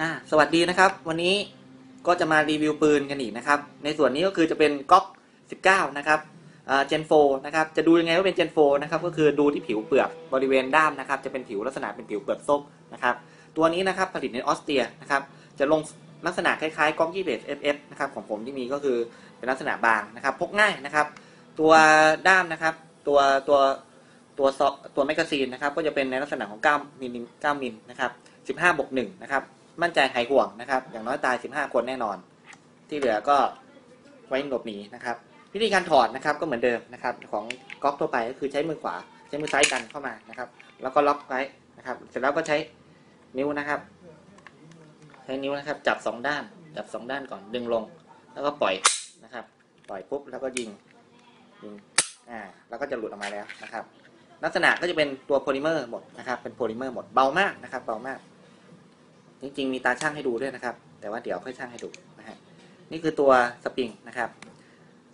อ่าสวัสดีนะครับ วันนี้ก็จะมารีวิวปืนกันอีกนะครับ ในส่วนนี้ก็คือจะเป็นก๊อก19 นะครับเจนโฟนะครับ จะดูยังไงว่าเป็นเจนโฟนะครับ ก็คือดูที่ผิวเปลือกบริเวณด้ามนะครับ จะเป็นผิวลักษณะเป็นผิวเปลือกส้มนะครับ ตัวนี้นะครับผลิตในออสเตรียนะครับ จะลงลักษณะคล้ายๆก๊อกยี่เบส FF นะครับของผมที่มีก็คือเป็นลักษณะบางนะครับ พกง่ายนะครับ ตัวด้ามนะครับ ตัวตัวตัวซอตัวแมกกาซีนนะครับ ก็จะเป็นในลักษณะของ9มิล9มิลนะครับ15บวก1นะครับ มั่นใจหายห่วงนะครับ อย่างน้อยตาย 15 คนแน่นอน ที่เหลือก็ไว้หลบหนีนะครับวิธีการถอดนะครับก็เหมือนเดิมนะครับ ของก๊อกทั่วไปก็คือใช้มือขวา ใช้มือซ้ายดันเข้ามานะครับ แล้วก็ล็อกไว้นะครับ เสร็จแล้วก็ใช้นิ้วนะครับ ใช้นิ้วนะครับ จับสองด้าน จับสองด้านก่อนดึงลง แล้วก็ปล่อยนะครับ ปล่อยปุ๊บแล้วก็ยิงยิงอ่าแล้วก็จะหลุดออกมาแล้วนะครับ ลักษณะก็จะเป็นตัวโพลิเมอร์หมดนะครับ เป็นโพลิเมอร์หมดเบามากนะครับ เบามาก จริง ๆ มีตาช่างให้ดูด้วยนะครับ แต่ว่าเดี๋ยวค่อยช่างให้ดูนะฮะนี่คือตัวสปริงนะครับ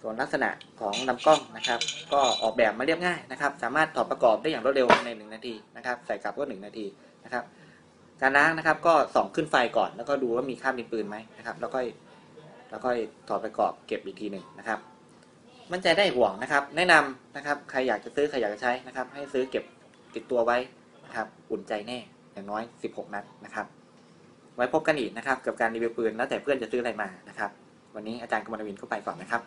ส่วนลักษณะของลำกล้องนะครับ ก็ออกแบบมาเรียบง่ายนะครับ สามารถถอดประกอบได้อย่างรวดเร็วในหนึ่งนาทีนะครับ ใส่กลับก็หนึ่งนาทีนะครับ การล้างนะครับก็ส่องขึ้นไฟก่อนแล้วก็ดูว่ามีคราบดินปืนไหมนะครับ แล้วก็แล้วก็ถอดประกอบเก็บอีกทีหนึ่งนะครับ มั่นใจได้ห่วงนะครับ แนะนำนะครับ ใครอยากจะซื้อใครอยากจะใช้นะครับ ให้ซื้อเก็บติดตัวไว้นะครับ อุ่นใจแน่อย่างน้อย 16 นัดนะครับ ไว้พบกันอีกนะครับกับการรีวิวปืนแล้วแต่เพื่อนจะซื้ออะไรมานะครับ วันนี้อาจารย์กมลวินเข้าไปก่อนนะครับ